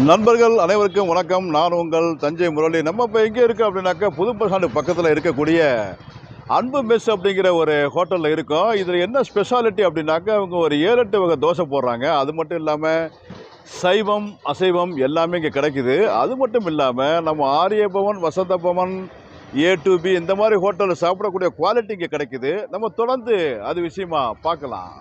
நண்பர்கள் அனைவருக்கும் வணக்கம். நான் உங்கள் தஞ்சை முரளி. நம்ம இப்போ எங்கே இருக்கோம் அப்படின்னாக்கா புது பஸ் ஸ்டாண்டு பக்கத்தில் இருக்கக்கூடிய அன்பு மெஸ் அப்படிங்கிற ஒரு ஹோட்டலில் இருக்கோம். இதில் என்ன ஸ்பெஷாலிட்டி அப்படின்னாக்கா அவங்க ஒரு ஏழு எட்டு வகை தோசை போடுறாங்க. அது மட்டும் இல்லாமல் சைவம் அசைவம் எல்லாமே இங்கே கிடைக்குது. அது மட்டும் இல்லாமல் நம்ம ஆரிய Pawan Vasantha Bhavan A to be இந்த மாதிரி ஹோட்டலில் சாப்பிடக்கூடிய குவாலிட்டி இங்கே கிடைக்குது. நம்ம தொடர்ந்து அது விஷயமா பார்க்கலாம்.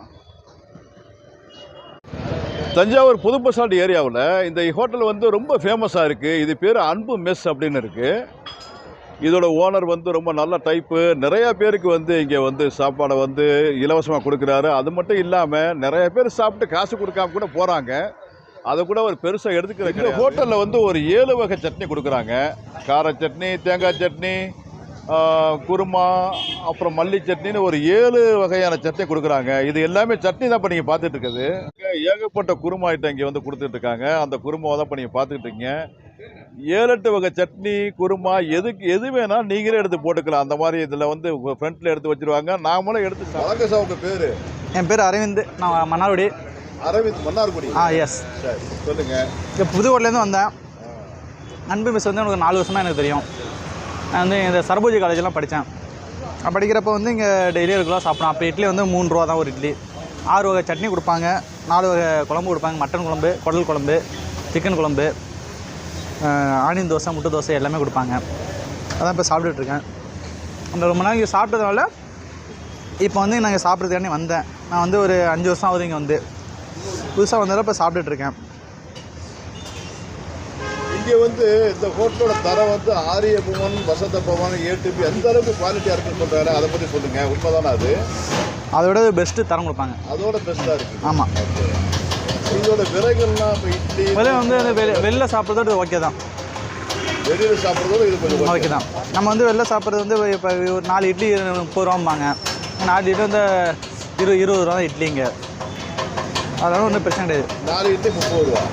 தஞ்சாவூர் புது பஸ் ஸ்டாண்ட் ஏரியாவில் இந்த ஹோட்டல் வந்து ரொம்ப ஃபேமஸாக இருக்குது இது பேர் அன்பு மெஸ் அப்படின்னு இருக்குது இதோட ஓனர் வந்து ரொம்ப நல்ல டைப்பு நிறையா பேருக்கு வந்து இங்கே வந்து சாப்பாடை வந்து இலவசமாக கொடுக்குறாரு. அது மட்டும் இல்லாமல் நிறைய பேர் சாப்பிட்டு காசு கொடுக்காம கூட போகிறாங்க அதை கூட ஒரு பெருசாக எடுத்துக்கிற இந்த ஹோட்டலில் வந்து ஒரு ஏழு வகை சட்னி கொடுக்குறாங்க. கார சட்னி தேங்காய் சட்னி குருமா அப்புறம் மல்லி சட்னின்னு ஒரு ஏழு வகையான சட்னி கொடுக்குறாங்க. இது எல்லாமே சட்னி தான் இப்போ நீங்கள் பார்த்துட்டு இருக்குது. ஏகப்பட்ட குருமா ஐட்டம் இங்கே வந்து கொடுத்துட்டு இருக்காங்க. அந்த குருமாவை தான் இப்போ நீங்கள் பார்த்துக்கிட்டு இருக்கீங்க. ஏழு எட்டு வகை சட்னி குருமா எதுக்கு எது வேணால் நீங்களே எடுத்து போட்டுக்கலாம். அந்த மாதிரி இதில் வந்து ஃப்ரண்ட்டில் எடுத்து வச்சிருவாங்க. நாமளும் எடுத்து வணக்கம் சார் உங்கள் பேர்? என் பேர் அரவிந்த். நான் மன்னார்குடி. அரவிந்த் மன்னார்குடி. ஆ எஸ் சரி சொல்லுங்கள் இப்போ புதுக்கோட்லேருந்து வந்தேன். அன்பு மிஸ் வந்து எனக்கு நாலு வருஷமாக எனக்கு தெரியும். நான் வந்து இந்த சரபோஜி காலேஜெலாம் படித்தேன். படிக்கிறப்போ வந்து இங்கே டெய்லி ரெகுலராக சாப்பிட்றேன் அப்போ இட்லி வந்து மூணு ரூபா தான் ஒரு இட்லி. ஆறு வகை சட்னி கொடுப்பாங்க. நாலு வகை குழம்பு கொடுப்பாங்க. மட்டன் குழம்பு குடல் குழம்பு சிக்கன் குழம்பு ஆனியன் தோசை முட்டை தோசை எல்லாமே கொடுப்பாங்க. அதான் இப்போ சாப்பிட்டுட்ருக்கேன். அந்த ரொம்ப நாள் இங்கே சாப்பிட்டதுனால இப்போ வந்து நாங்கள் சாப்பிட்றதுக்காண்டி வந்தேன். நான் வந்து ஒரு அஞ்சு வருஷம் ஆகுது இங்கே வந்து. புதுசாக வந்ததில் இப்போ சாப்பிட்டுட்ருக்கேன். இங்கே வந்து இந்த ஹோட்டலோட தரம் வந்து ஆரிய பவன் வசந்த பவன் ஏடிபி எந்த அளவுக்கு குவாலிட்டியாக இருக்குன்னு சொல்கிறாரு அதை பற்றி சொல்லுங்கள் உண்மைதானே அது? அதோட பெஸ்ட்டு தரம் கொடுப்பாங்க. அதோட பெஸ்ட்டாக இருக்குது ஆமாம் இதோட விலைகள்லாம் இப்போ இட்லி விலை வந்து வெளி வெளில சாப்பிட்றது ஓகே தான். வெளியில் சாப்பிட்றதோட இது கொஞ்சம் ஓகே தான். நம்ம வந்து வெளில சாப்பிட்றது வந்து இப்போ ஒரு நாலு இட்லி முப்பது ரூபாம்பாங்க. நாலு இட்லி வந்து இரு இருபது ரூபா தான் இட்லிங்க. அதெல்லாம் ஒன்றும் பிரச்சனை கிடையாது. நாலு இட்லி முப்பது ரூபா.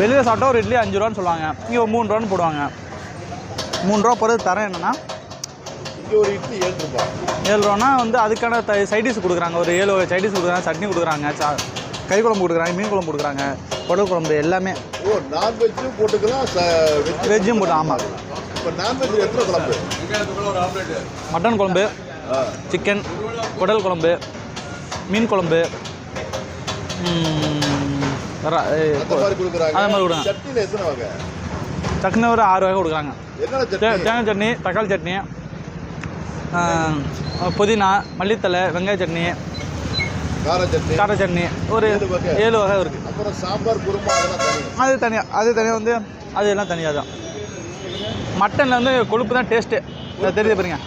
வெளியில் சாப்பிட்டா ஒரு இட்லி அஞ்சு ரூபான்னு சொல்லுவாங்க. இங்கே ஒரு மூணு ரூபான்னு போடுவாங்க. மூணு ரூபா போகிறது தரம் என்னென்னா இங்கே ஒரு இட்லி ஏழு ரூபாய் ஏழு ரூபானா வந்து அதுக்கான த சைடிஸ் கொடுக்குறாங்க. ஒரு ஏழு சைடிஸ் கொடுக்குறாங்க. சட்னி கொடுக்குறாங்க. சா கறி குழம்பு கொடுக்குறாங்க. மீன் குழம்பு கொடுக்குறாங்க. குடல் குழம்பு எல்லாமே. ஓ நான்வெஜ்ஜும் போட்டுக்கலாம் வெஜ் வெஜ்ஜும் போட்டு ஆமாம் இப்போ நான்வெஜ் எத்தனை குழம்பு? மட்டன் குழம்பு சிக்கன் குடல் குழம்பு மீன் குழம்பு அந்த மாதிரி கொடுக்குறாங்க. அந்த மாதிரி கொடுக்குறாங்க. சட்னியில் எத்தனை வகை? சட்னி ஒரு ஆறு வகை கொடுக்குறாங்க. தேங்காய் சட்னி தக்காளி சட்னி புதினா மல்லித்தலை வெங்காய சட்னி கார சட்னி. கார சட்னி ஒரு ஏழு வகை. இருக்குது அப்புறம் சாம்பார் குருமா அது தனியாக அது தனியாக வந்து அது எல்லாம் தனியாக தான். மட்டனில் வந்து கொழுப்பு தான் டேஸ்ட்டு தெரியுது பாருங்க.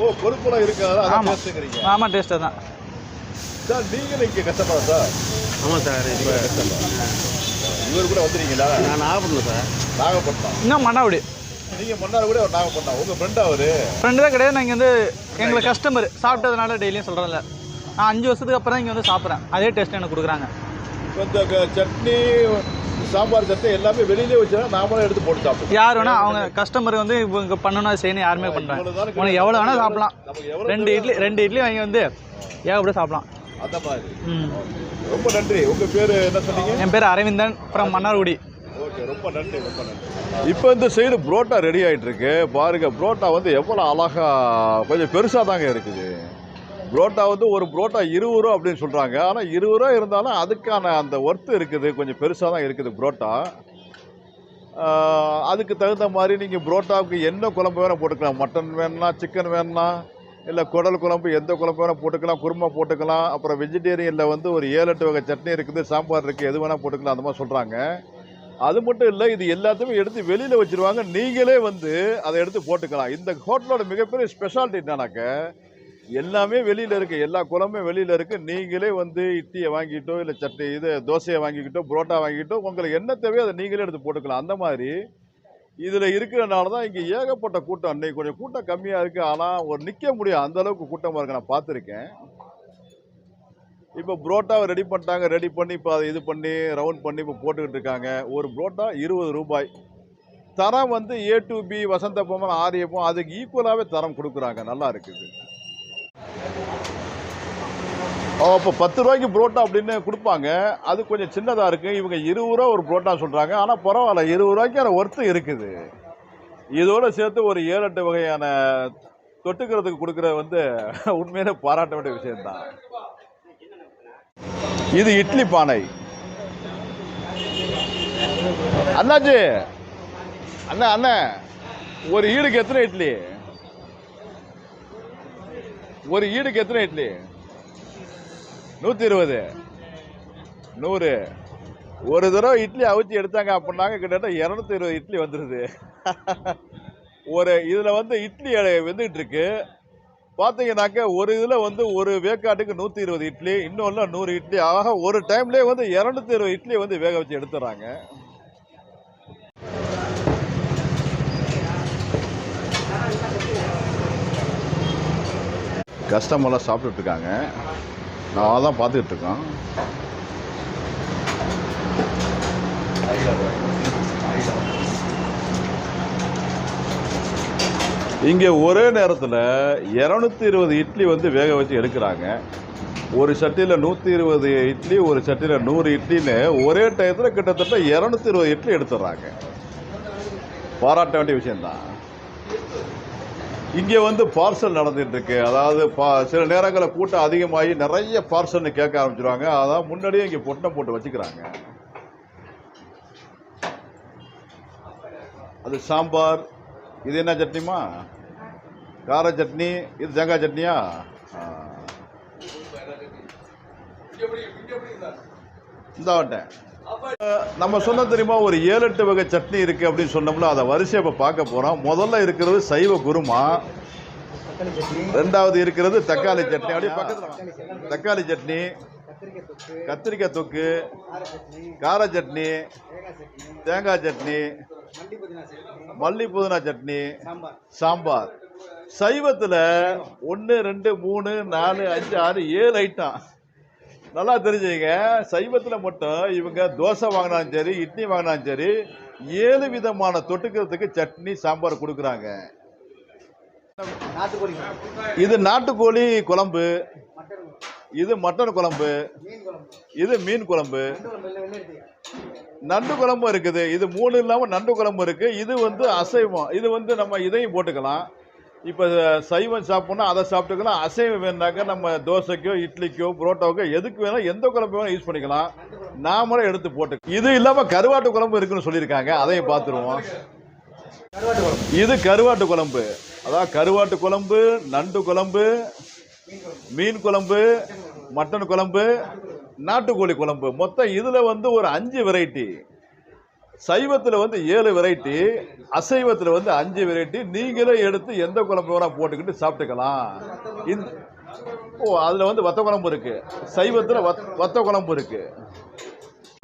ஓ பொறுப்புலாம் இருக்காது ஆமாம் ஆமாம் டேஸ்ட்டு தான். சார் நீங்களும் இங்கே கஷ்டப்படா சார். ஆமாம் சார் இப்போ இவர். கூட வந்துருக்கீங்களா? நான் நாகப்பட்டினம் சார். நாகப்பட்டினம். இன்னும் மன்னாவுடி நீங்கள் மன்னார் கூட அவர் நாகப்பட்டினம். உங்கள் ஃப்ரெண்ட் அவரு? ஃப்ரெண்டு தான் கிடையாது. நான் இங்கே வந்து எங்களுக்கு கஸ்டமர் சாப்பிட்டதுனால டெய்லியும் சொல்கிறதில்ல நான் அஞ்சு வருஷத்துக்கு அப்புறம் இங்கே வந்து சாப்பிட்றேன். அதே டேஸ்ட் எனக்கு கொடுக்குறாங்க. இப்போ இந்த க- சட்னி சாம்பார் சட்னி எல்லாமே வெளியிலே வச்சா நாமளும் எடுத்து போட்டு சாப்பிடுவோம் யார் வேணா அவங்க கஸ்டமர் வந்து இவங்க பண்ணணும் அது செய்யணும் யாருமே பண்ணுறாங்க உனக்கு எவ்வளோ வேணால் சாப்பிடலாம். ரெண்டு இட்லி ரெண்டு இட்லி வாங்கி வந்து ஏகப்பட்டு சாப்பிடலாம்? அந்த மாதிரி. ரொம்ப நன்றி. உங்கள் பேர் என்ன சொன்னீங்க? என் பேர் அரவிந்தன் ஃப்ரம் மன்னார்குடி. ஓகே ரொம்ப நன்றி ரொம்ப நன்றி. இப்போ இந்த சைடு புரோட்டா ரெடி ஆயிட்டு இருக்கு பாருங்க புரோட்டா வந்து எவ்வளோ அழகா கொஞ்சம் பெருசாக தாங்க இருக்குது. புரோட்டா வந்து ஒரு புரோட்டா இருபது ரூபா அப்படின்னு சொல்கிறாங்க ஆனால் இருபது ரூபா இருந்தாலும் அதுக்கான அந்த ஒர்த்து இருக்குது. கொஞ்சம் பெருசாக தான் இருக்குது புரோட்டா. அதுக்கு தகுந்த மாதிரி நீங்கள் புரோட்டாவுக்கு என்ன குழம்பு வேணால் போட்டுக்கலாம். மட்டன் வேணும்னா சிக்கன் வேணும்னா இல்லை குடல் குழம்பு எந்த குழம்பு வேணால் போட்டுக்கலாம் குருமா போட்டுக்கலாம். அப்புறம் வெஜிடேரியனில் வந்து ஒரு ஏழு எட்டு வகை சட்னி இருக்குது சாம்பார் இருக்குது எது வேணால் போட்டுக்கலாம் அந்த மாதிரி சொல்கிறாங்க அது மட்டும் இல்லை இது எல்லாத்தையுமே எடுத்து வெளியில் வச்சிருவாங்க. நீங்களே வந்து அதை எடுத்து போட்டுக்கலாம். இந்த ஹோட்டலோட மிகப்பெரிய ஸ்பெஷாலிட்டி என்னன்னாக்க எல்லாமே வெளியில் இருக்குது எல்லா குழம்பும் வெளியில் இருக்குது நீங்களே வந்து இட்லியை வாங்கிட்டோ இல்லை சட்னி இது தோசையை வாங்கிக்கிட்டோ புரோட்டா வாங்கிக்கிட்டோ உங்களுக்கு என்ன தேவையோ அதை நீங்களே எடுத்து போட்டுக்கலாம். அந்த மாதிரி இதில் இருக்கிறனால தான் இங்கே ஏகப்பட்ட கூட்டம். அன்றைக்கி கொஞ்சம் கூட்டம் கம்மியாக இருக்குது ஆனால் ஒரு நிற்க முடியும் அந்தளவுக்கு கூட்டமாக இருக்குது நான் பார்த்துருக்கேன். இப்போ புரோட்டாவை ரெடி பண்ணிட்டாங்க. ரெடி பண்ணி இப்போ அதை இது பண்ணி ரவுண்ட் பண்ணி இப்போ போட்டுக்கிட்டு இருக்காங்க. ஒரு புரோட்டா இருபது ரூபாய். தரம் வந்து ஏ டு பி வசந்த பொம்மன் ஆரியப்பம் அதுக்கு ஈக்குவலாகவே தரம் கொடுக்குறாங்க. நல்லா இருக்குது. அப்போ பத்து ரூபாய்க்கு புரோட்டா அப்படின்னு கொடுப்பாங்க. அது கொஞ்சம் சின்னதாக இருக்குது இவங்க இருபது ரூபா ஒரு புரோட்டா சொல்கிறாங்க ஆனால் பரவாயில்ல இருபது ரூபாய்க்கு அந்த ஒர்த்து இருக்குது. இதோடு சேர்த்து ஒரு ஏழு எட்டு வகையான தொட்டுக்கிறதுக்கு கொடுக்குற வந்து உண்மையிலே பாராட்ட வேண்டிய விஷயம்தான். இது இட்லி பானை. அண்ணாச்சி அண்ணா அண்ணா ஒரு ஈடுக்கு எத்தனை இட்லி? ஒரு ஈடுக்கு எத்தனை இட்லி? நூற்றி இருபது. நூறு. ஒரு தடவை இட்லி அவிச்சு எடுத்தாங்க அப்படின்னாங்க கிட்டத்தட்ட இரநூத்தி இருபது இட்லி வந்துடுது ஒரு இதில் வந்து இட்லி வெந்துகிட்டு இருக்கு பார்த்தீங்கன்னாக்க ஒரு இதில் வந்து ஒரு வேக்காட்டுக்கு நூற்றி இருபது இட்லி இன்னொன்று நூறு இட்லி. ஆக ஒரு டைம்லேயே வந்து இரநூத்தி இருபது இட்லி வந்து வேக வச்சு எடுத்துடுறாங்க கஸ்டமர்லாம் சாப்பிட்டுட்டு இருக்காங்க. நான் தான் பார்த்துக்கிட்டு இருக்கேன் இங்கே ஒரே நேரத்தில் இரநூத்தி இருபது இட்லி வந்து வேக வச்சு எடுக்கிறாங்க. ஒரு சட்டியில் நூற்றி இருபது இட்லி ஒரு சட்டியில் நூறு இட்லின்னு ஒரே டயத்தில் கிட்டத்தட்ட இரநூத்தி இருபது இட்லி எடுத்துடுறாங்க. பாராட்ட வேண்டிய விஷயந்தான் இங்கே வந்து பார்சல் நடந்துட்டு இருக்கு அதாவது பா சில நேரங்களில் கூட்டம் அதிகமாகி நிறைய பார்சல்னு கேட்க ஆரம்பிச்சிருவாங்க. அதான் முன்னாடியே இங்கே பொட்டணம் போட்டு வச்சுக்கிறாங்க. அது சாம்பார் இது என்ன சட்னிமா? கார சட்னி இது தேங்காய் சட்னியா? இந்த வட்டேன். நம்ம சொன்ன தெரியுமா? ஒரு ஏழு எட்டு வகை சட்னி இருக்குது அப்படின்னு சொன்னோம்னா அதை வரிசையை இப்போ பார்க்க போகிறோம் முதல்ல இருக்கிறது சைவ குருமா. ரெண்டாவது இருக்கிறது தக்காளி சட்னி. அப்படியே பக்கத்தில் தக்காளி சட்னி கத்திரிக்காய் தொக்கு கார சட்னி தேங்காய் சட்னி மல்லி புதினா சட்னி சாம்பார். சைவத்தில் ஒன்று ரெண்டு மூணு நாலு அஞ்சு ஆறு ஏழு ஐட்டம் நல்லா தெரிஞ்சுங்க. சைவத்தில் மட்டும் இவங்க தோசை வாங்கினாலும் சரி இட்லி வாங்கினாலும் சரி ஏழு விதமான தொட்டுக்கிறதுக்கு சட்னி சாம்பார் கொடுக்குறாங்க. இது நாட்டுக்கோழி குழம்பு இது மட்டன் குழம்பு இது மீன் குழம்பு. நண்டு குழம்பு இருக்குது. இது மூணு இல்லாமல் நண்டு குழம்பு இருக்கு. இது வந்து அசைவம். இது வந்து நம்ம இதையும் போட்டுக்கலாம். இப்போ சைவம் சாப்பிட்னா அதை சாப்பிட்டுக்கலாம். அசைவம் வேணாக்க நம்ம தோசைக்கோ இட்லிக்கோ புரோட்டாவுக்கோ எதுக்கு வேணால் எந்த குழம்பு வேணால் யூஸ் பண்ணிக்கலாம். நாமளும் எடுத்து போட்டு இது இல்லாமல் கருவாட்டு குழம்பு இருக்குன்னு சொல்லியிருக்காங்க. அதையும் பார்த்துருவோம். இது கருவாட்டு குழம்பு. அதாவது கருவாட்டு குழம்பு நண்டு குழம்பு மீன் குழம்பு மட்டன் குழம்பு நாட்டுக்கோழி குழம்பு. மொத்தம் இதில் வந்து ஒரு அஞ்சு வெரைட்டி சைவத்தில் வந்து ஏழு வெரைட்டி அசைவத்தில் வந்து அஞ்சு வெரைட்டி நீங்களே எடுத்து எந்த குழம்பு வேணால் போட்டுக்கிட்டு சாப்பிட்டுக்கலாம். இந்த ஓ அதில் வந்து வத்த குழம்பு இருக்குது சைவத்தில் வத் வத்த குழம்பு இருக்குது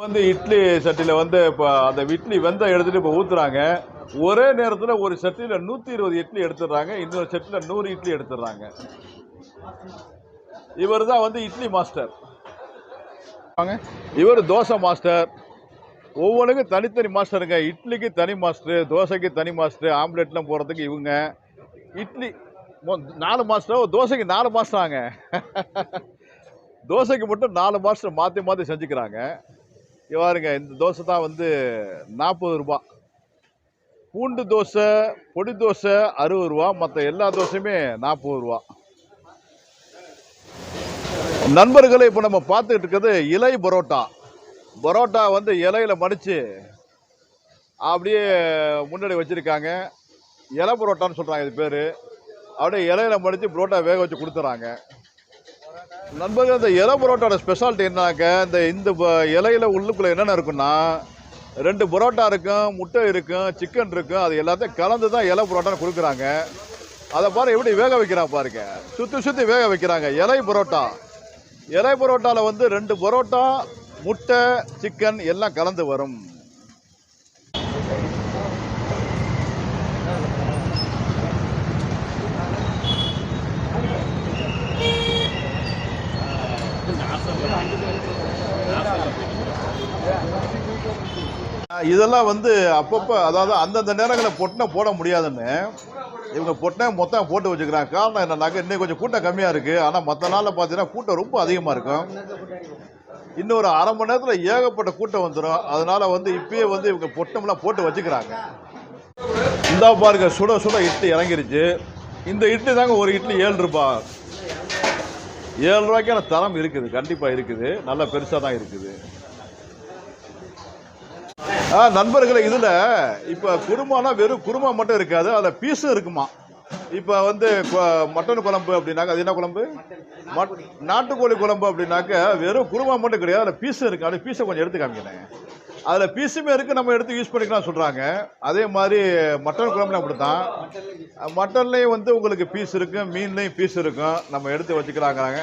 வந்து இட்லி சட்டியில் வந்து இப்போ அந்த இட்லி வெந்த எடுத்துகிட்டு இப்போ ஊற்றுறாங்க ஒரே நேரத்தில் ஒரு சட்டியில் நூற்றி இருபது இட்லி எடுத்துடுறாங்க. இன்னொரு சட்டியில் நூறு இட்லி எடுத்துடுறாங்க. இவர் தான் வந்து இட்லி மாஸ்டர். இவர் தோசை மாஸ்டர். ஒவ்வொன்றுக்கும் தனித்தனி மாஸ்டருங்க. இட்லிக்கு தனி மாஸ்டர் தோசைக்கு தனி மாஸ்டர் ஆம்லெட்லாம் போகிறதுக்கு இவங்க. இட்லி நாலு மாஸ்டர்? தோசைக்கு நாலு மாஸ்டராங்க. தோசைக்கு மட்டும் நாலு மாஸ்டர் மாற்றி மாற்றி செஞ்சுக்கிறாங்க. இவாருங்க பாருங்க இந்த தோசை தான் வந்து நாற்பது ரூபா. பூண்டு தோசை பொடி தோசை அறுபது ரூபா. மற்ற எல்லா தோசையுமே நாற்பது ரூபா. நண்பர்களை இப்போ நம்ம பார்த்துக்கிட்டு இருக்கிறது இலை பரோட்டா. பரோட்டா வந்து இலையில மடித்து அப்படியே முன்னாடி வச்சுருக்காங்க. இலை பரோட்டான்னு சொல்கிறாங்க இது பேர். அப்படியே இலையில மடித்து பரோட்டா வேக வச்சு கொடுத்துறாங்க. நண்பர்கள் இந்த இலை பரோட்டாவோட ஸ்பெஷாலிட்டி என்னாக்க இந்த இந்த இலையில உள்ளுக்குள்ள என்னென்ன இருக்குன்னா ரெண்டு பரோட்டா இருக்கும் முட்டை இருக்கும் சிக்கன் இருக்கும் அது எல்லாத்தையும் கலந்து தான் இலை பரோட்டான்னு கொடுக்குறாங்க. அதை பாரு எப்படி வேக வைக்கிறான் பாருங்க. சுற்றி சுற்றி வேக வைக்கிறாங்க. இலை பரோட்டா. இலை பரோட்டாவில் வந்து ரெண்டு பரோட்டா முட்டை சிக்கன் எல்லாம் கலந்து வரும். இதெல்லாம் வந்து அப்பப்போ அதாவது அந்தந்த நேரங்களில் பொட்டினா போட முடியாதுன்னு. இவங்க பொட்டினை மொத்தம் போட்டு வச்சுக்கிறாங்க. காரணம் என்னன்னாக்க இன்றைக்கி கொஞ்சம் கூட்டம் கம்மியாக இருக்குது ஆனால் மற்ற நாளில் பார்த்தீங்கன்னா கூட்டம் ரொம்ப அதிகமாக இருக்கும். இன்னொரு அரை மணி நேரத்தில் ஏகப்பட்ட கூட்டம் வந்துடும் அதனால வந்து இப்பயே வந்து இவங்க பொட்டம்லாம் போட்டு வச்சுக்கிறாங்க. இந்தா பாருங்க சுட சுட இட்லி இறங்கிருச்சு. இந்த இட்லி தாங்க ஒரு இட்லி ஏழு ரூபா. ஏழு ரூபாய்க்கான தரம் இருக்குது கண்டிப்பாக இருக்குது. நல்ல பெருசாக தான் இருக்குது. ஆ நண்பர்களே இதில் இப்போ குருமானா வெறும் குருமா மட்டும் இருக்காது அதில் பீஸும் இருக்குமா? இப்போ வந்து மட்டன் குழம்பு அப்படின்னாக்க அது என்ன குழம்பு? மட் நாட்டுக்கோழி குழம்பு அப்படின்னாக்க வெறும் குருமா மட்டும் கிடையாது. அதில் பீஸும் இருக்குது அந்த பீஸை கொஞ்சம் எடுத்து காமிக்கிறேன். அதில் பீஸுமே இருக்குது நம்ம எடுத்து யூஸ் பண்ணிக்கலாம் சொல்கிறாங்க அதே மாதிரி மட்டன் குழம்புல அப்படி தான் மட்டன்லேயும் வந்து உங்களுக்கு பீஸ் இருக்கும் மீன்லேயும் பீஸ் இருக்கும் நம்ம எடுத்து வச்சுக்கலாங்கிறாங்க.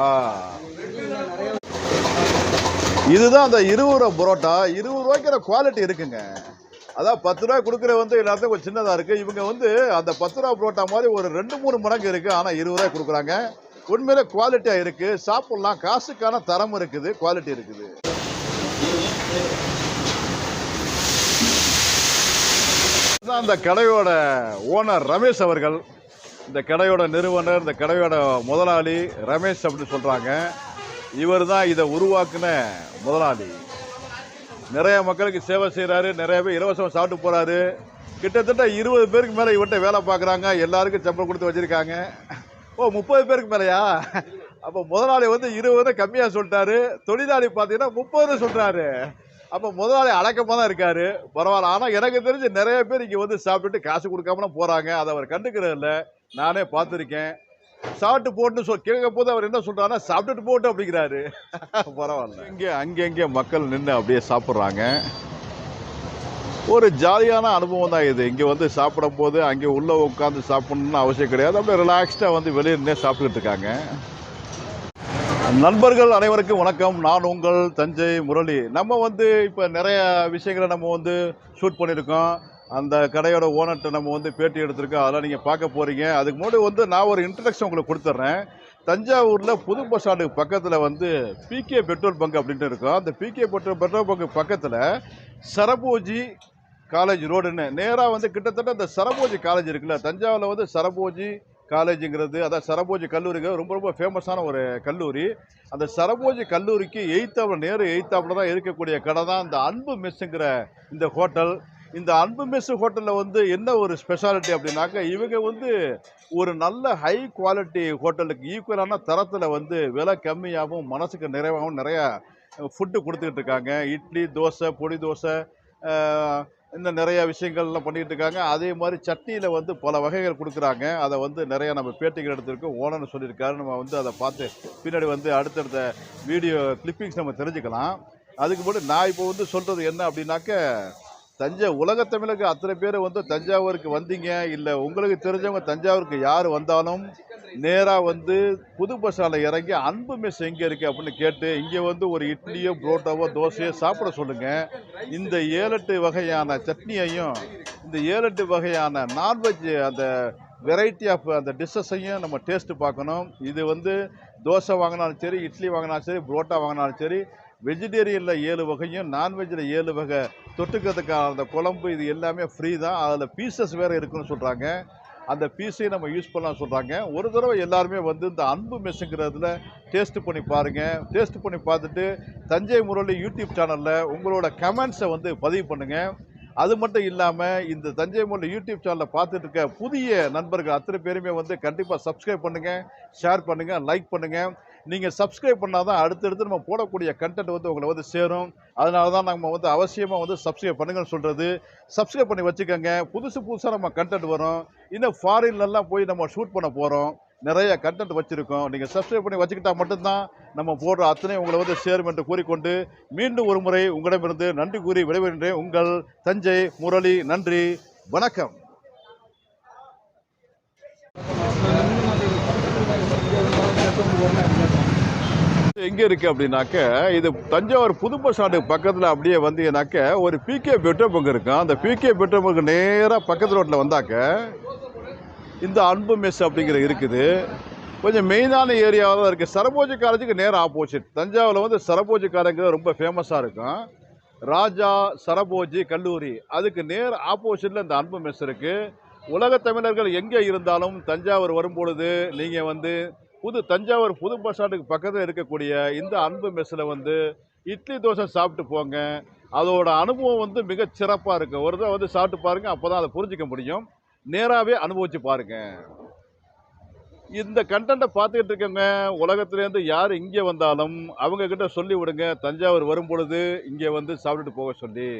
ஆ? இதுதான் அந்த இருபது ரூபா புரோட்டா. இருபது ரூபாய்க்கிற குவாலிட்டி இருக்குங்க. அதான் பத்து ரூபா கொடுக்குற வந்து எல்லாத்தையும் கொஞ்சம் சின்னதாக இருக்குது இவங்க வந்து அந்த பத்து ரூபா புரோட்டா மாதிரி ஒரு ரெண்டு மூணு மடங்கு இருக்குது ஆனால் இருபது ரூபாய் கொடுக்குறாங்க. உண்மையில குவாலிட்டியாக இருக்குது சாப்பிட்லாம். காசுக்கான தரம் இருக்குது. குவாலிட்டி இருக்குது. அந்த கடையோட ஓனர் ரமேஷ் அவர்கள். இந்த கடையோட நிறுவனர் இந்த கடையோட முதலாளி ரமேஷ் அப்படின்னு சொல்கிறாங்க இவர் தான் இதை உருவாக்குன முதலாளி. நிறைய மக்களுக்கு சேவை செய்கிறாரு நிறைய பேர் இலவசம் சாப்பிட்டு போகிறாரு கிட்டத்தட்ட இருபது பேருக்கு மேலே இவர்கிட்ட வேலை பார்க்குறாங்க. எல்லாருக்கும் சம்பளம் கொடுத்து வச்சுருக்காங்க. ஓ முப்பது பேருக்கு மேலேயா? அப்போ முதலாளி வந்து இருபது கம்மியாக சொல்லிட்டாரு. தொழிலாளி பார்த்தீங்கன்னா முப்பதுன்னு சொல்கிறாரு அப்போ முதலாளி அடக்கமாக தான் இருக்காரு. பரவாயில்ல. ஆனால் எனக்கு தெரிஞ்சு நிறைய பேர் இங்கே வந்து சாப்பிட்டுட்டு காசு கொடுக்காமலாம் போகிறாங்க அதை அவர் கண்டுக்கிறது இல்லை நானே பார்த்துருக்கேன். சாப்பிட்டு போட்டுன்னு சொல் கேட்க போது அவர் என்ன சொல்றாருன்னா சாப்பிட்டுட்டு போட்டு அப்படிங்கிறாரு. பரவாயில்ல. இங்கே அங்கங்கே மக்கள் நின்று அப்படியே சாப்பிட்றாங்க. ஒரு ஜாலியான அனுபவம் தான் இது. இங்கே வந்து சாப்பிடும் போது அங்கே உள்ளே உட்காந்து சாப்பிட்ணுன்னு அவசியம் கிடையாது. அப்படியே ரிலாக்ஸ்டாக வந்து வெளியே சாப்பிட்டுட்டு இருக்காங்க. நண்பர்கள் அனைவருக்கும் வணக்கம். நான் உங்கள் தஞ்சை முரளி. நம்ம வந்து இப்போ நிறைய விஷயங்களை நம்ம வந்து ஷூட் பண்ணியிருக்கோம். அந்த கடையோட ஓனர்கிட்ட நம்ம வந்து பேட்டி எடுத்திருக்கோம். அதெல்லாம் நீங்கள் பார்க்க போகிறீங்க அதுக்கு முன்னாடி வந்து நான் ஒரு இன்ட்ரடக்ஷன் உங்களுக்கு கொடுத்துட்றேன் தஞ்சாவூரில் புது பஸ் ஸ்டாண்டுக்கு பக்கத்தில் வந்து பிகே பெட்ரோல் பங்க் அப்படின்ட்டு இருக்கும். அந்த பிகே பெட்ரோல் பெட்ரோல் பங்க் பக்கத்தில் சரபோஜி காலேஜ் ரோடுன்னு நேராக வந்து கிட்டத்தட்ட இந்த சரபோஜி காலேஜ் இருக்குல்ல தஞ்சாவூரில் வந்து சரபோஜி காலேஜுங்கிறது அதான் சரபோஜி கல்லூரிங்க. ரொம்ப ரொம்ப ஃபேமஸான ஒரு கல்லூரி. அந்த சரபோஜி கல்லூரிக்கு எய்த்தாப்பில் நேரு எய்த்தாப்பில் தான் இருக்கக்கூடிய கடை தான் இந்த அன்பு மெஸ்ஸுங்கிற இந்த ஹோட்டல் இந்த அன்பு மெஸ் ஹோட்டலில் வந்து என்ன ஒரு ஸ்பெஷாலிட்டி அப்படின்னாக்க இவங்க வந்து ஒரு நல்ல ஹை குவாலிட்டி ஹோட்டலுக்கு ஈக்குவலான தரத்தில் வந்து விலை கம்மியாகவும் மனசுக்கு நிறைவாகவும் நிறையா ஃபுட்டு கொடுத்துக்கிட்டு இருக்காங்க. இட்லி தோசை பொடி தோசை இந்த இன்னும் விஷயங்கள்லாம் பண்ணிக்கிட்டு இருக்காங்க. அதே மாதிரி சட்னியில் வந்து பல வகைகள் கொடுக்குறாங்க. அதை வந்து நிறையா நம்ம பேட்டிகள் எடுத்திருக்கோம். ஓனர்னு சொல்லியிருக்காரு. நம்ம வந்து அதை பார்த்து பின்னாடி வந்து அடுத்தடுத்த வீடியோ கிளிப்பிங்ஸ் நம்ம தெரிஞ்சுக்கலாம். அதுக்கு முன்னாடி நான் இப்போ வந்து சொல்கிறது என்ன அப்படின்னாக்க தஞ்சை உலகத்தமிழுக்கு அத்தனை பேர் வந்து தஞ்சாவூருக்கு வந்தீங்க. இல்லை உங்களுக்கு தெரிஞ்சவங்க தஞ்சாவூருக்கு யார் வந்தாலும் நேராக வந்து புது பஸ் ஸ்டாண்டில் இறங்கி அன்பு மெஸ் எங்கே இருக்குது அப்படின்னு கேட்டு இங்கே வந்து ஒரு இட்லியோ புரோட்டாவோ தோசையோ சாப்பிட சொல்லுங்கள் இந்த ஏழெட்டு வகையான சட்னியையும் இந்த ஏழெட்டு வகையான நான்வெஜ் அந்த வெரைட்டி ஆஃப் அந்த டிஷ்ஷஸையும் நம்ம டேஸ்ட்டு பார்க்கணும். இது வந்து தோசை வாங்கினாலும் சரி இட்லி வாங்கினாலும் சரி புரோட்டா வாங்கினாலும் சரி வெஜிடேரியனில் ஏழு வகையும் நான்வெஜ்ஜில் ஏழு வகை. தொட்டுக்கிறதுக்கான அந்த குழம்பு இது எல்லாமே ஃப்ரீ தான். அதில் பீசஸ் வேறு இருக்குன்னு சொல்கிறாங்க அந்த பீஸையும் நம்ம யூஸ் பண்ணலாம் சொல்கிறாங்க ஒரு தடவை எல்லாருமே வந்து இந்த அன்பு மெஸ்ஸுங்கிறதுல டேஸ்ட் பண்ணி பாருங்கள் டேஸ்ட் பண்ணி பார்த்துட்டு தஞ்சை முரளி யூடியூப் சேனலில் உங்களோட கமெண்ட்ஸை வந்து பதிவு பண்ணுங்கள் அது மட்டும் இல்லாமல் இந்த தஞ்சை முரளி யூடியூப் சேனலை பார்த்துட்டு இருக்க புதிய நண்பர்கள் அத்தனை பேருமே வந்து கண்டிப்பாக சப்ஸ்கிரைப் பண்ணுங்கள் ஷேர் பண்ணுங்கள் லைக் பண்ணுங்கள் நீங்கள் சப்ஸ்கிரைப் பண்ணால் தான் அடுத்தடுத்து நம்ம போடக்கூடிய கண்டென்ட் வந்து உங்களை வந்து சேரும். அதனால தான் நம்ம வந்து அவசியமாக வந்து சப்ஸ்கிரைப் பண்ணுங்கன்னு சொல்கிறது சப்ஸ்கிரைப் பண்ணி வச்சுக்கோங்க. புதுசு புதுசாக நம்ம கண்டென்ட் வரும். இன்னும் ஃபாரின்லலாம் போய் நம்ம ஷூட் பண்ண போகிறோம் நிறைய கண்டென்ட் வச்சுருக்கோம். நீங்கள் சப்ஸ்கிரைப் பண்ணி வச்சுக்கிட்டால் மட்டும்தான் நம்ம போடுற அத்தனை உங்களை வந்து சேரும் என்று கூறிக்கொண்டு மீண்டும் ஒரு முறை உங்களிடமிருந்து நன்றி கூறி விடைபெறுகின்றேன் உங்கள் தஞ்சை முரளி நன்றி. வணக்கம். எங்கே இருக்குது அப்படின்னாக்க இது தஞ்சாவூர் புது பஸ் ஸ்டாண்டு பக்கத்தில் அப்படியே வந்தீங்கன்னாக்க ஒரு பிகே பெட்ரோல் பங்க் இருக்கும். அந்த பிகே பெட்ரோல் பங்கு நேராக பக்கத்து ரோட்டில் வந்தாக்க இந்த அன்பு மெஸ் அப்படிங்கிற இருக்குது. கொஞ்சம் மெயினான ஏரியாவில் தான் இருக்குது சரபோஜி காலேஜுக்கு நேராக ஆப்போசிட் தஞ்சாவூரில் வந்து சரபோஜி காலேஜ் ரொம்ப ஃபேமஸாக இருக்கும். ராஜா சரபோஜி கல்லூரி. அதுக்கு நேர் ஆப்போசிட்டில் இந்த அன்பு மெஸ் இருக்குது உலக தமிழர்கள் எங்கே இருந்தாலும் தஞ்சாவூர் வரும்பொழுது நீங்கள் வந்து புது தஞ்சாவூர் புது பஸ் ஸ்டாண்டுக்கு பக்கத்தில் இருக்கக்கூடிய இந்த அன்பு மெஸ்ஸில் வந்து இட்லி தோசை சாப்பிட்டு போங்க. அதோட அனுபவம் வந்து மிகச் சிறப்பாக இருக்கும் ஒரு தடவை வந்து சாப்பிட்டு பாருங்கள் அப்போ தான் அதை புரிஞ்சிக்க முடியும். நேராகவே அனுபவிச்சு பாருங்கள் இந்த கண்டென்ட்டை பார்த்துக்கிட்டு இருக்கவங்க உலகத்துலேருந்து யார் இங்கே வந்தாலும் அவங்க கிட்ட சொல்லி விடுங்க தஞ்சாவூர் வரும் பொழுது இங்கே வந்து சாப்பிட்டுட்டு போக சொல்லி.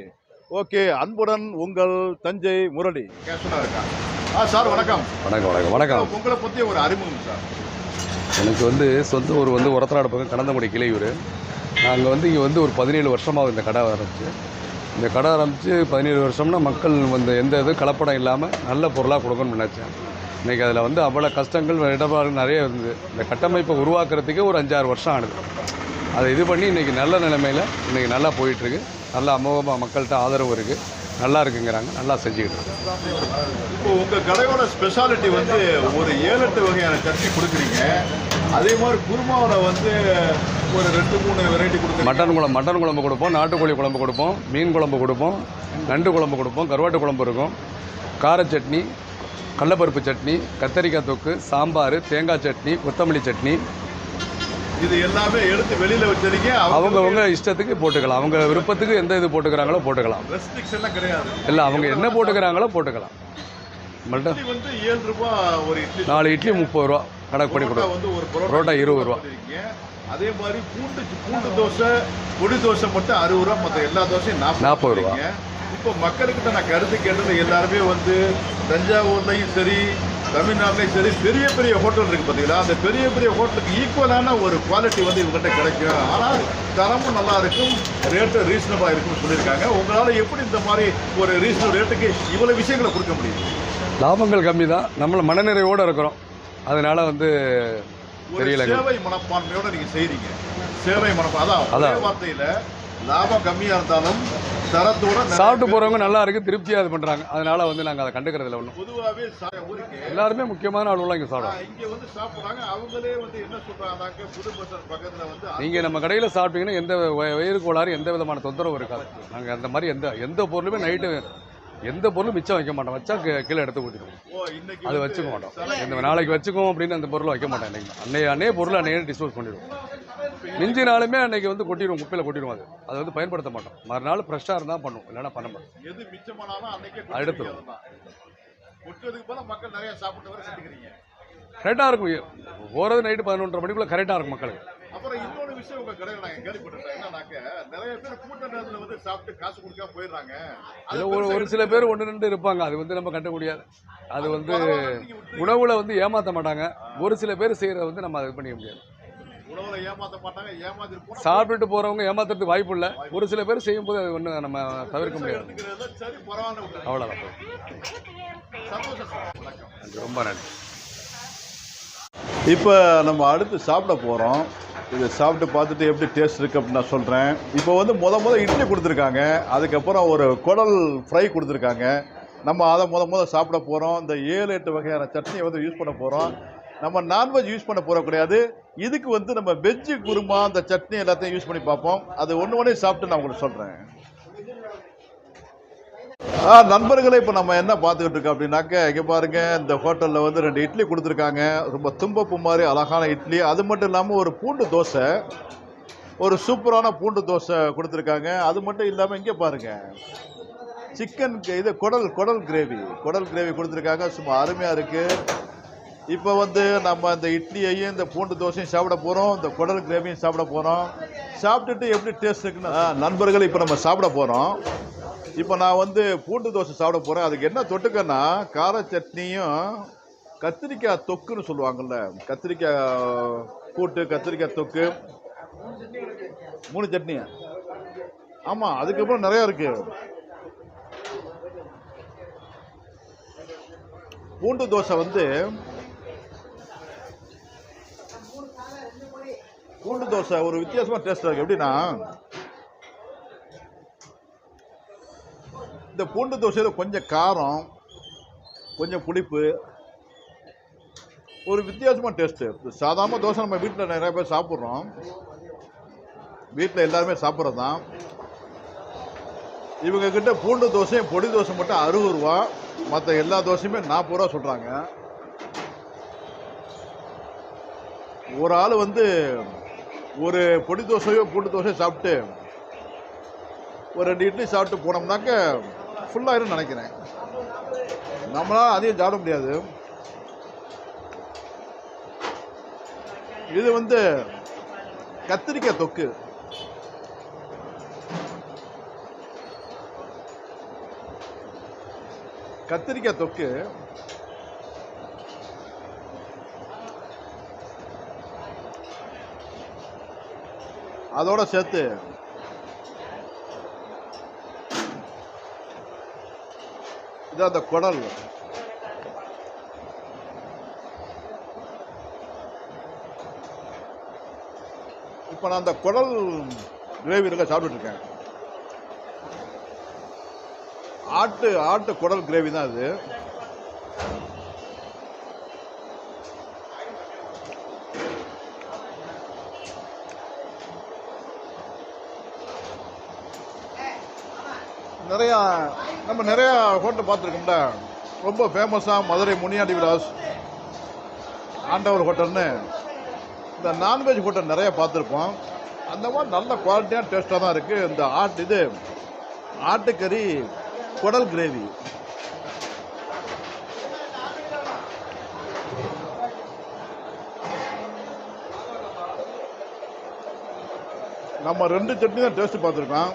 ஓகே அன்புடன் உங்கள் தஞ்சை முரளி. கேஷனாக இருக்காங்க ஆ சார் வணக்கம். வணக்கம் வணக்கம் வணக்கம். உங்களை பற்றி ஒரு அறிமுகம் சார். எனக்கு வந்து சொந்த ஊர் வந்து உரத்தநாடு பக்கம் கடந்தமுடி கிளையூர். நாங்கள் வந்து இங்கே வந்து ஒரு பதினேழு வருஷமாக இந்த கடை ஆரம்பிச்சு. இந்த கடை ஆரம்பித்து பதினேழு வருஷம்னா மக்கள் வந்து எந்த இது கலப்படம் இல்லாமல் நல்ல பொருளாக கொடுக்கணும்னு நினச்சேன். இன்றைக்கி அதில் வந்து அவ்வளோ கஷ்டங்கள் இடபாடு நிறைய இருந்தது. இந்த கட்டமைப்பை உருவாக்குறதுக்கே ஒரு அஞ்சாறு வருஷம் ஆனது. அதை இது பண்ணி இன்றைக்கி நல்ல நிலைமையில் இன்றைக்கி நல்லா போயிட்டுருக்கு நல்ல அமோகமாக மக்கள்கிட்ட ஆதரவு இருக்குது நல்லா இருக்குங்கிறாங்க நல்லா செஞ்சுக்கிட்டு இருக்கோம். இப்போ உங்கள் கடையோட ஸ்பெஷாலிட்டி வந்து ஒரு ஏழு எட்டு வகையான சட்னி கொடுக்குறீங்க. அதே மாதிரி குருமாவில் வந்து ஒரு ரெண்டு மூணு வெரைட்டி கொடுக்குறீங்க. மட்டன் குழம்பு மட்டன் குழம்பு கொடுப்போம் நாட்டுக்கோழி குழம்பு கொடுப்போம் மீன் குழம்பு கொடுப்போம் நண்டு குழம்பு கொடுப்போம் கருவாட்டு குழம்பு இருக்கும். கார சட்னி கடலப்பருப்பு சட்னி கத்தரிக்காய் தொக்கு சாம்பார் தேங்காய் சட்னி கொத்தமல்லி சட்னி இது எல்லாமே எடுத்து வெளியில் வச்சிருக்கீங்க. அவங்கவங்க இஷ்டத்துக்கு போட்டுக்கலாம். அவங்க விருப்பத்துக்கு எந்த இது போட்டுக்கிறாங்களோ போட்டுக்கலாம். ரெஸ்ட்ரிக்ஷன்லாம் கிடையாது. இல்லை அவங்க என்ன போட்டுக்கிறாங்களோ போட்டுக்கலாம். இட்லி வந்து ஏழு ரூபாய் ஒரு இட்லி. நாலு இட்லி முப்பது ரூபா. கணக்கு பண்ணி கொடுக்கும். வந்து ஒரு பரோட்டா இருபது ரூபா. அதே மாதிரி பூண்டு பூண்டு தோசை பொடி தோசை மட்டும் அறுபது ரூபா மற்ற எல்லா தோசையும் நாற்பது நாற்பது ரூபா. இப்போ மக்களுக்கிட்ட நான் கருத்து கேட்டது எல்லாருமே வந்து தஞ்சாவூர்லையும் சரி தமிழ்நாட்டிலையும் சரி பெரிய பெரிய ஹோட்டல் இருக்கு பார்த்தீங்களா அந்த பெரிய பெரிய ஹோட்டலுக்கு ஈக்குவலான ஒரு குவாலிட்டி வந்து இவங்ககிட்ட கிடைக்கும். ஆனால் தரமும் நல்லா இருக்கும் ரேட்டு ரீசனபிளாக இருக்கும்னு சொல்லியிருக்காங்க. உங்களால் எப்படி இந்த மாதிரி ஒரு ரீசனபிள் ரேட்டுக்கு இவ்வளோ விஷயங்களை கொடுக்க முடியும்? லாபங்கள் கம்மி தான் நம்மள மனநிறைவோடு இருக்கிறோம். அதனால வந்து ஒரு தெரியலங்க. சேவை மனப்பான்மையோட நீங்க செய்றீங்க. சேவை மனப்பா அதான் அதான். வார்த்தையில லாபம் கம்மியா இருந்தாலும் தரத்தோட சாப்பிட்டு போகிறவங்க நல்லா இருக்குது திருப்தியாக இது பண்ணுறாங்க அதனால வந்து நாங்கள் அதை கண்டுக்கிறதில்ல ஒன்றும் பொதுவாவே சா- ஊருக்கு எல்லாருமே முக்கியமான ஆளுலாம் இங்கே சாப்பிடுவோம் ஆ, இங்க வந்து சாப்பிடுறாங்க. அவங்களே வந்து என்ன சொல்றாங்க புது பஸ் ஸ்டாண்ட் பக்கத்துல வந்து நீங்கள் நம்ம கடையில் சாப்பிட்டீங்கன்னா எந்த வய- வயிறு கோளாறு எந்த விதமான தொந்தரவும் இருக்காது. நாங்கள் அந்த மாதிரி எந்த எந்த பொருளுமே நைட்டு எந்த பொருளும் மிச்சம் வைக்க மாட்டோம். வச்சா கீழே எடுத்து ஊற்றிடுவோம் அது வச்சுக்க மாட்டோம். இந்த நாளைக்கு வச்சுக்குவோம் அப்படின்னு அந்த பொருளை வைக்க மாட்டோம். அன்னைக்கு அன்னைய அன்னைய பொருளை அன்னையே டிஸ்போஸ் பண்ணிடுவோம். மிஞ்சினாலுமே அன்னைக்கு வந்து கொட்டிடுவோம் குப்பையில் கொட்டிடுவோம் அது. அதை வந்து பயன்படுத்த மாட்டோம். மறுநாள் ஃப்ரெஷ்ஷாக இருந்தால் பண்ணுவோம். இல்லைன்னா பண்ண மாட்டோம். செஞ்சுக்கிறீங்க. கரெக்டாக இருக்கும். போகிறது நைட்டு பதினொன்றரை மணிக்குள்ளே கரெக்டாக இருக்கும் மக்களுக்கு. அப்புறம் இன்னொரு விஷயம் உங்க கடையில் நாங்க கேள்விப்பட்டிருக்கேன். என்னன்னாக்க நிறைய பேர் கூட்ட நேரத்துல வந்து சாப்பிட்டு காசு கொடுக்காம போயிடுறாங்க. அது அதில் ஒரு ஒரு சில பேர் ஒன்று ரெண்டு இருப்பாங்க. அது வந்து நம்ம கட்ட முடியாது. அது வந்து. உணவுல வந்து ஏமாற்ற மாட்டாங்க. ஒரு சில பேர் செய்கிறத வந்து நம்ம இது பண்ணிக்க முடியாது. மாட்டாங்க ஏமாத்திட்டு போனா சாப்பிட்டுட்டு போகிறவங்க ஏமாத்துறதுக்கு வாய்ப்பு இல்லை. ஒரு சில பேர் செய்யும்போது அது ஒன்றும் நம்ம தவிர்க்க முடியாது. சரி பரவாயில்ல. அவ்வளோதான் சந்தோஷம் ரொம்ப நன்றி. இப்போ நம்ம அடுத்து சாப்பிட போகிறோம் இது சாப்பிட்டு பார்த்துட்டு எப்படி டேஸ்ட் இருக்குது அப்படின்னு நான் சொல்கிறேன் இப்போ வந்து முத முத இட்லி கொடுத்துருக்காங்க. அதுக்கப்புறம் ஒரு குடல் ஃப்ரை கொடுத்துருக்காங்க. நம்ம அதை முத முத சாப்பிட போகிறோம் இந்த ஏழு எட்டு வகையான சட்னியை வந்து யூஸ் பண்ண போகிறோம் நம்ம நான்வெஜ் யூஸ் பண்ண போகிற கிடையாது. இதுக்கு வந்து நம்ம வெஜ்ஜு குருமா அந்த சட்னி எல்லாத்தையும் யூஸ் பண்ணி பார்ப்போம். அது ஒன்று ஒன்றே சாப்பிட்டு நான் உங்களுக்கு சொல்கிறேன் நண்பர்களே இப்போ நம்ம என்ன பார்த்துக்கிட்டு இருக்கோம் அப்படின்னாக்க இங்கே பாருங்க இந்த ஹோட்டலில் வந்து ரெண்டு இட்லி கொடுத்துருக்காங்க. ரொம்ப தும்பப்பு மாதிரி அழகான இட்லி. அது மட்டும் இல்லாமல் ஒரு பூண்டு தோசை ஒரு சூப்பரான பூண்டு தோசை கொடுத்துருக்காங்க. அது மட்டும் இல்லாமல் இங்கே பாருங்க சிக்கன் இது குடல் குடல் கிரேவி குடல் கிரேவி கொடுத்துருக்காங்க. சும்மா அருமையாக இருக்குது இப்போ வந்து நம்ம இந்த இட்லியையும் இந்த பூண்டு தோசையும் சாப்பிட போகிறோம் இந்த குடல் கிரேவியும் சாப்பிட போகிறோம் சாப்பிட்டுட்டு எப்படி டேஸ்ட் இருக்குன்னு நண்பர்கள் இப்போ நம்ம சாப்பிட போகிறோம் இப்போ நான் வந்து பூண்டு தோசை சாப்பிட போகிறேன் அதுக்கு என்ன தொட்டுக்கன்னா கார சட்னியும் கத்திரிக்காய் தொக்குன்னு சொல்லுவாங்கல்ல. கத்திரிக்காய் கூட்டு கத்திரிக்காய் தொக்கு. மூணு சட்னி ஆமாம் அதுக்கப்புறம் நிறையா இருக்குது பூண்டு தோசை வந்து பூண்டு தோசை ஒரு வித்தியாசமாக டேஸ்ட் இருக்கு. எப்படின்னா இந்த பூண்டு தோசையில் கொஞ்சம் காரம் கொஞ்சம் புளிப்பு ஒரு வித்தியாசமான டேஸ்ட்டு சாதாரண தோசை நம்ம வீட்டில் நிறைய பேர் சாப்பிட்றோம். வீட்டில் எல்லாருமே சாப்பிட்றது தான் இவங்க கிட்ட பூண்டு தோசையும் பொடி தோசை மட்டும் அறுபது ரூபா. மற்ற எல்லா தோசையுமே நாற்பது ரூபா சொல்கிறாங்க ஒரு ஆள் வந்து ஒரு பொடி தோசையோ பூண்டு தோசையோ சாப்பிட்டு ஒரு ரெண்டு இட்லி சாப்பிட்டு போனோம்னாக்க ஃபுல்லாகிடும் நினைக்கிறேன். நம்மளால அதிகம் சாப்பிட முடியாது. இது வந்து கத்திரிக்காய் தொக்கு. கத்திரிக்காய் தொக்கு. அதோட சேர்த்து. இது அந்த குடல். இப்போ நான் அந்த குடல் கிரேவி இருக்க சாப்பிட்டுட்டு இருக்கேன் ஆட்டு ஆட்டு குடல் கிரேவி தான் அது. நிறையா நம்ம நிறையா ஹோட்டல் பார்த்துருக்கோம்ல. ரொம்ப ஃபேமஸாக மதுரை முனியாண்டி விலாஸ் ஆண்டவர் ஹோட்டல்னு இந்த நான்வெஜ் ஹோட்டல் நிறையா பார்த்துருப்போம். அந்த மாதிரி நல்ல குவாலிட்டியான டேஸ்ட்டாக தான் இருக்குது இந்த ஆட்டு இது ஆட்டுக்கறி குடல் கிரேவி. நம்ம ரெண்டு சட்னி தான் டேஸ்ட்டு பார்த்துருக்கோம்.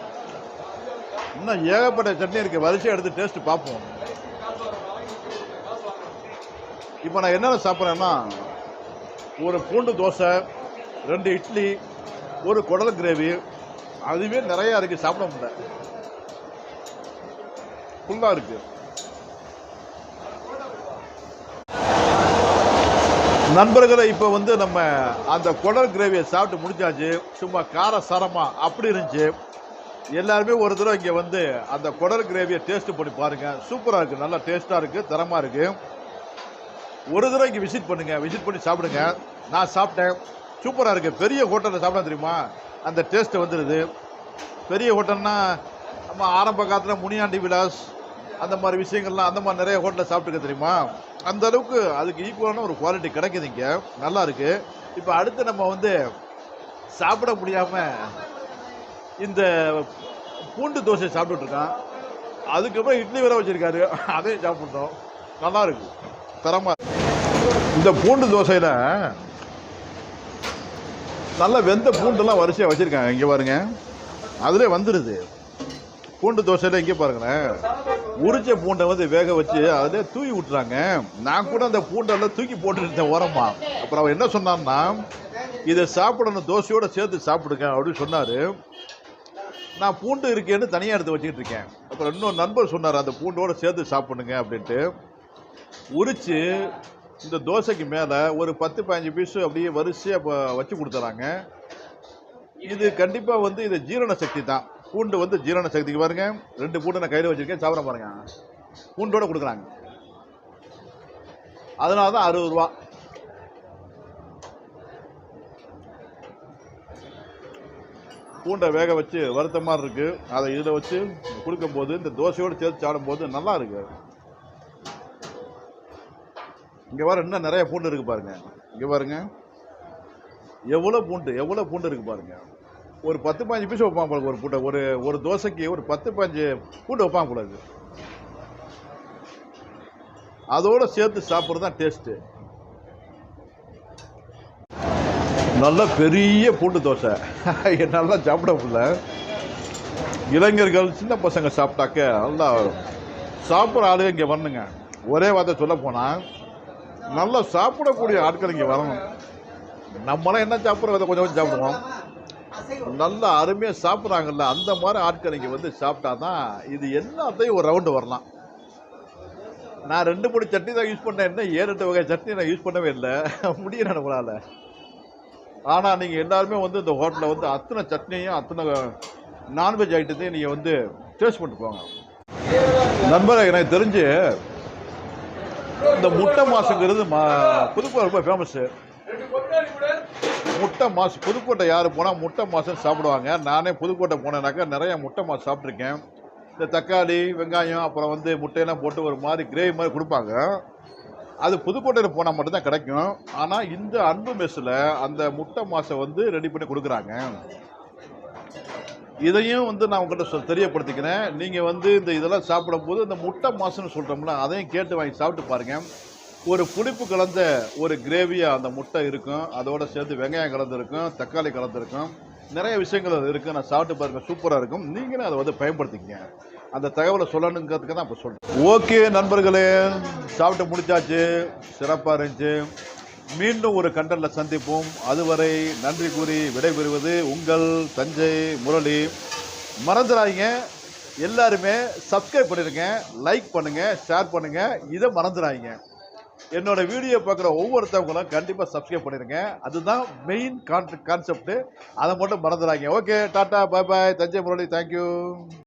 இன்னும் ஏகப்பட்ட சட்னி இருக்குது வரிசையாக எடுத்து டேஸ்ட் பார்ப்போம். இப்போ நான் என்னென்ன சாப்பிட்றேன்னா ஒரு பூண்டு தோசை ரெண்டு இட்லி ஒரு குடல் கிரேவி அதுவே நிறையா இருக்குது சாப்பிட முடியல. ஃபுல்லாக இருக்கு. நண்பர்களை இப்போ வந்து நம்ம அந்த குடல் கிரேவியை சாப்பிட்டு முடிச்சாச்சு. சும்மா கார சரமாக அப்படி இருந்துச்சு. எல்லாருமே ஒரு தடவை இங்கே வந்து அந்த குடல் கிரேவியை டேஸ்ட் பண்ணி பாருங்கள் சூப்பராக இருக்குது நல்லா டேஸ்ட்டாக இருக்குது தரமாக இருக்குது ஒரு தடவை இங்கே விசிட் பண்ணுங்கள் விசிட் பண்ணி சாப்பிடுங்க. நான் சாப்பிட்டேன். சூப்பராக இருக்குது பெரிய ஹோட்டலில் சாப்பிட தெரியுமா? அந்த டேஸ்ட்டு வந்துடுது பெரிய ஹோட்டல்னா நம்ம ஆரம்ப காலத்தில் முனியாண்டி விலாஸ் அந்த மாதிரி விஷயங்கள்லாம் அந்த மாதிரி நிறைய ஹோட்டலில் சாப்பிட்டுக்க தெரியுமா? அந்த அளவுக்கு அதுக்கு ஈக்குவலான ஒரு குவாலிட்டி கிடைக்குது இங்கே. நல்லா இருக்குது இப்போ அடுத்து நம்ம வந்து சாப்பிட முடியாமல் இந்த பூண்டு தோசை சாப்பிட்டுட்ருக்கான். அதுக்கப்புறம் இட்லி வேற வச்சுருக்காரு. அதையும் சாப்பிட்டோம். நல்லா இருக்கு. தரமாக இந்த பூண்டு தோசையில் நல்லா வெந்த பூண்டெல்லாம் வரிசையாக வச்சுருக்காங்க. இங்கே பாருங்க. அதிலே வந்துடுது பூண்டு தோசையில் இங்கே பாருங்களேன். உரிச்ச பூண்டை வந்து வேக வச்சு அதிலே தூக்கி விட்டுறாங்க. நான் கூட அந்த பூண்டெல்லாம் தூக்கி போட்டுருந்தேன் இருந்தேன் ஓரமா. அப்புறம் அவன் என்ன சொன்னான்னா இதை சாப்பிடணும். தோசையோடு சேர்த்து சாப்பிடுங்க. அப்படின்னு சொன்னார். நான் பூண்டு இருக்கேன்னு தனியாக எடுத்து வச்சுக்கிட்டு இருக்கேன். அப்புறம் இன்னொரு நண்பர் சொன்னார் அந்த பூண்டோடு சேர்த்து சாப்பிடுங்க அப்படின்ட்டு. உரித்து இந்த தோசைக்கு மேலே ஒரு பத்து பதினஞ்சு பீஸு அப்படியே வரிசையாக வச்சு கொடுத்துறாங்க. இது கண்டிப்பாக வந்து இது ஜீரண சக்தி தான். பூண்டு வந்து ஜீரண சக்திக்கு பாருங்க. ரெண்டு பூண்டு நான் கையில் வச்சுருக்கேன் சாப்பிட பாருங்க. பூண்டோட கொடுக்குறாங்க. அதனால தான் அறுபது ரூபா. பூண்டை வேக வச்சு வறுத்த மாதிரி இருக்குது அதை இதில் வச்சு கொடுக்கும்போது இந்த தோசையோடு சேர்த்து சாப்பிடும்போது நல்லா இருக்கு. இங்கே வர இன்னும் நிறைய பூண்டு இருக்குது பாருங்கள் இங்கே பாருங்க. எவ்வளோ பூண்டு எவ்வளோ பூண்டு இருக்குது பாருங்க. ஒரு பத்து பாஞ்சு பீஸ் வைப்பாங்க போல ஒரு பூட்டை ஒரு ஒரு தோசைக்கு ஒரு பத்து பாஞ்சு பூண்டு வைப்பாங்க கூடாது அதோடு சேர்த்து சாப்பிட்றது தான் டேஸ்ட்டு நல்ல பெரிய பூண்டு தோசை. நல்லா சாப்பிட முடியல. இளைஞர்கள் சின்ன பசங்க சாப்பிட்டாக்க நல்லா சாப்பிட்ற ஆளுங்க இங்கே வரணுங்க. ஒரே வார்த்தை சொல்ல போனால் நல்லா சாப்பிடக்கூடிய ஆட்கள் இங்கே வரணும். நம்மளாம் என்ன சாப்பிட்றத கொஞ்சம் கொஞ்சம் சாப்பிடுவோம். நல்லா அருமையாக சாப்பிட்றாங்கல்ல அந்த மாதிரி ஆட்கள் இங்கே வந்து சாப்பிட்டா தான் இது எல்லாத்தையும் ஒரு ரவுண்டு வரலாம். நான் ரெண்டு மூணு சட்னி தான் யூஸ் பண்ணேன் என்ன ஏழு எட்டு வகை சட்னி நான் யூஸ் பண்ணவே இல்லை. முடியல நம்மளால். ஆனால் நீங்கள் எல்லாருமே வந்து இந்த ஹோட்டலில் வந்து அத்தனை சட்னியும் அத்தனை நான்வெஜ் ஐட்டத்தையும் நீங்கள் வந்து டேஸ்ட் பண்ணிட்டு போங்க. நண்பரை எனக்கு தெரிஞ்சு இந்த முட்டை மாசுங்கிறது மா புதுக்கோட்டை ரொம்ப ஃபேமஸ்ஸு முட்டை மாசு புதுக்கோட்டை யார் போனால் முட்டை மாசுன்னு சாப்பிடுவாங்க. நானே புதுக்கோட்டை போனேனாக்கா நிறைய முட்டை மாசு சாப்பிட்ருக்கேன் இந்த தக்காளி வெங்காயம் அப்புறம் வந்து முட்டையெல்லாம் போட்டு ஒரு மாதிரி கிரேவி மாதிரி கொடுப்பாங்க. அது புதுக்கோட்டையில் போனால் மட்டும்தான் கிடைக்கும். ஆனால் இந்த அன்பு மெஸ்ஸில் அந்த முட்டை மாசை வந்து ரெடி பண்ணி கொடுக்குறாங்க. இதையும் வந்து நான் உங்கள்கிட்ட தெரியப்படுத்திக்கிறேன். நீங்கள் வந்து இந்த இதெல்லாம் சாப்பிடும்போது இந்த முட்டை மாசுன்னு சொல்கிறோம்ல அதையும் கேட்டு வாங்கி சாப்பிட்டு பாருங்கள் ஒரு புளிப்பு கலந்த ஒரு கிரேவியாக அந்த முட்டை இருக்கும். அதோடு சேர்த்து வெங்காயம் கலந்துருக்கும் தக்காளி கலந்துருக்கும் நிறைய விஷயங்கள் அது இருக்குது நான் சாப்பிட்டு பாருங்கள் சூப்பராக இருக்கும். நீங்களும் அதை வந்து பயன்படுத்திக்கங்க. அந்த தகவலை சொல்லணுங்கிறதுக்கு தான் இப்போ சொல்கிறேன் ஓகே நண்பர்களே சாப்பிட்டு முடிச்சாச்சு. சிறப்பாக இருந்துச்சு. மீண்டும் ஒரு கண்டனில் சந்திப்போம். அதுவரை நன்றி கூறி விடைபெறுவது உங்கள் தஞ்சை முரளி. மறந்துடாதீங்க. எல்லாருமே சப்ஸ்கிரைப் பண்ணிடுங்க லைக் பண்ணுங்கள் ஷேர் பண்ணுங்கள் இதை மறந்துடாதீங்க. என்னோட வீடியோ பார்க்குற ஒவ்வொருத்தவங்களும் கண்டிப்பாக சப்ஸ்கிரைப் பண்ணிடுங்க அதுதான் மெயின் கான் கான்செப்ட் அதை மட்டும் மறந்துடாதீங்க. Okay tata bye bye Thanjai Murali thank you